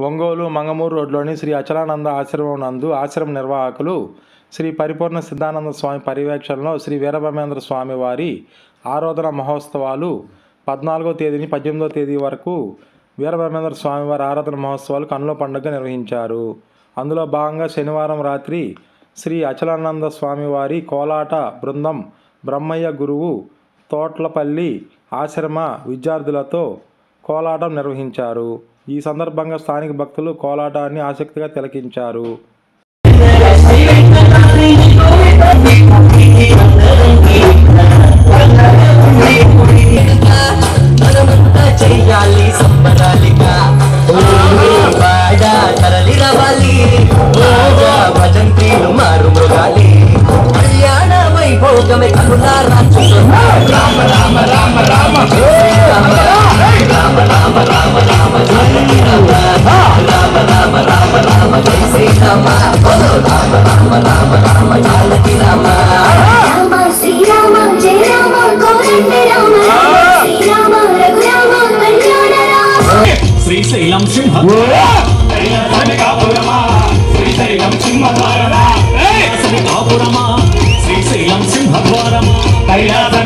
ఒంగోలు మంగమూరు రోడ్లోని శ్రీ అచలానంద ఆశ్రమం నందు ఆశ్రమ నిర్వాహకులు శ్రీ పరిపూర్ణ సిద్ధానంద స్వామి పర్యవేక్షణలో శ్రీ వీరభమేంద్ర స్వామి వారి ఆరాధన మహోత్సవాలు పద్నాలుగో తేదీని పద్దెనిమిదో తేదీ వరకు వీరభమేంద్ర స్వామి వారి ఆరాధన మహోత్సవాలు కన్నుల పండుగ నిర్వహించారు. అందులో భాగంగా శనివారం రాత్రి శ్రీ అచలానంద స్వామి వారి కోలాట బృందం బ్రహ్మయ్య గురువు తోట్లపల్లి ఆశ్రమ విద్యార్థులతో కోలాటం నిర్వహించారు. ఈ సందర్భంగా స్థానిక భక్తులు కోలాటాన్ని ఆసక్తిగా తిలకించారు రామ రామ రామ రామ రామ రామ రామ శ్రీశైలం సింహ శ్రీశైలం సింహద్వారమా? కైలాసమి శ్రీశైలం సింహద్వారమా? కైలాసమి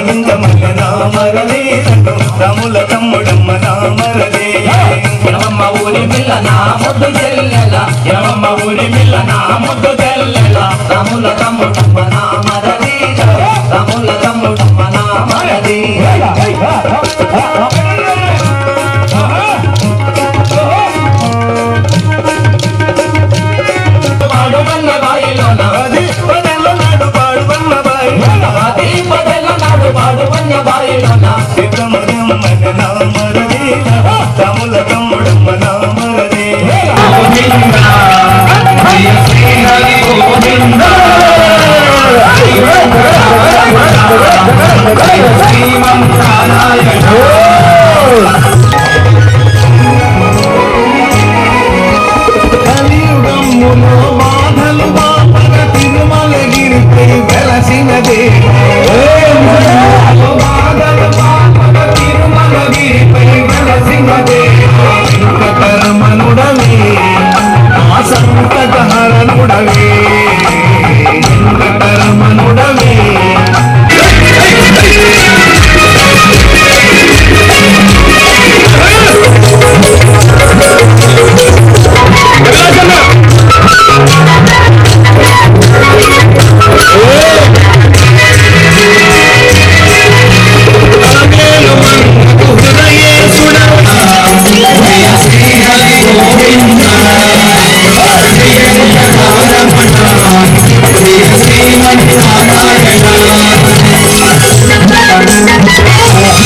పండు బండ మల్ల రాముల తమ్ముడమ్మ నామరలే ఎనమమ్మ ఊరి మిల్ల నా ముద్దు చెల్లెల ఎనమమ్మ ఊరి మిల్ల నా ముద్దు చెల్లెల రాముల తమ్ముడమ్మ తమ్ముడమ్మ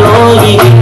நோய்